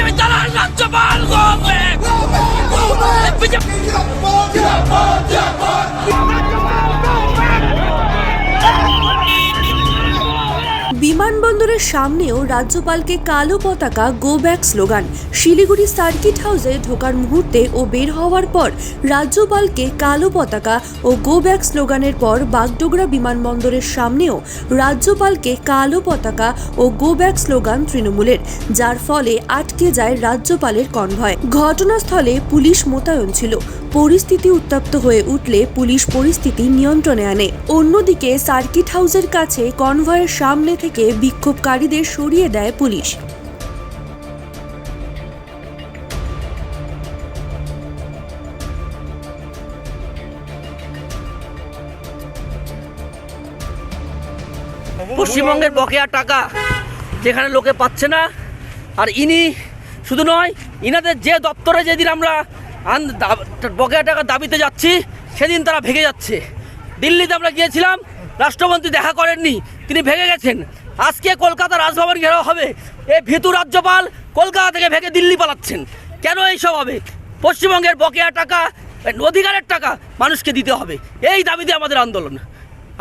¡Llévete কনভয়ের সামনেও রাজ্যপালকে কালো পতাকা go back slogan Siliguri circuit house ঢোকার মুহূর্তে ও বের হওয়ার পর রাজ্যপালকে কালো পতাকা ও গো ব্যাক স্লোগানের পর বাগডোগরা বিমানবন্দরের সামনেও রাজ্যপালকে কালো পতাকা ও গো ব্যাক স্লোগান তৃণমূলের, যার ফলে আটকে যায় রাজ্যপালের কনভয়। ঘটনাস্থলে পুলিশ মোতায়েন ছিল। পরিস্থিতি উত্তপ্ত হয়ে উঠলে পুলিশ পরিস্থিতি নিয়ন্ত্রণে আনে। অন্যদিকে সার্কিট হাউসের কাছে কনভয়ের সামনে থেকে বিক্ষোভকারীদের সরিয়ে দেয় পুলিশ। পশ্চিমবঙ্গের বকেয়া টাকা যেখানে লোকে পাচ্ছে না, আর ইনি শুধু নয়, ইনাদের যে দপ্তরে যেদিন আমরা বকেয়া টাকা দাবিতে যাচ্ছি, সেদিন তারা ভেঙে যাচ্ছে। দিল্লিতে আমরা গিয়েছিলাম রাষ্ট্রমন্ত্রী দেখা করেননি, তিনি ভেঙে গেছেন। আজকে কলকাতা রাজভবন ঘেরাও হবে। এই ভীতু রাজ্যপাল কলকাতা থেকে ভেঙে দিল্লি পালাচ্ছেন। কেন এইসব হবে? পশ্চিমবঙ্গের বকেয়া টাকা অধিকারের টাকা মানুষকে দিতে হবে। এই দাবিতে আমাদের আন্দোলন।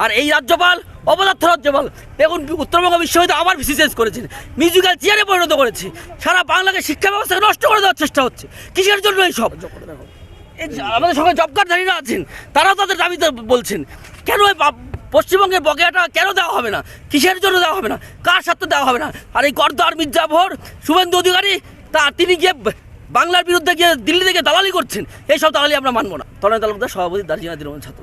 আর এই রাজ্যপাল অপদার্থ রাজ্যপাল, দেখুন, উত্তরবঙ্গ বিশ্ববিদ্যালয় আবার ভিসিসেস করেছেন। মিউজিক্যাল চেয়ারে পরিণত করেছে। সারা বাংলাকে শিক্ষা ব্যবস্থাকে নষ্ট করে দেওয়ার চেষ্টা হচ্ছে। কিসের জন্য এই সব? আমাদের সঙ্গে জব কার্ডধারীরা আছেন, তারাও তাদের দাবিতে বলছেন। কেন পশ্চিমবঙ্গের বকেয়াটা কেন দেওয়া হবে না? কিসের জন্য দেওয়া হবে না? কার স্বার্থে দেওয়া হবে না? আর এই গর্দার মির্জাভোর শুভেন্দু অধিকারী, তা তিনি গিয়ে বাংলার বিরুদ্ধে গিয়ে দিল্লি থেকে দালালি করছেন। এইসব দালালি আমরা মানব না। তরণ তালুকদার সভাপতি দার্জিলিং ছাত্র।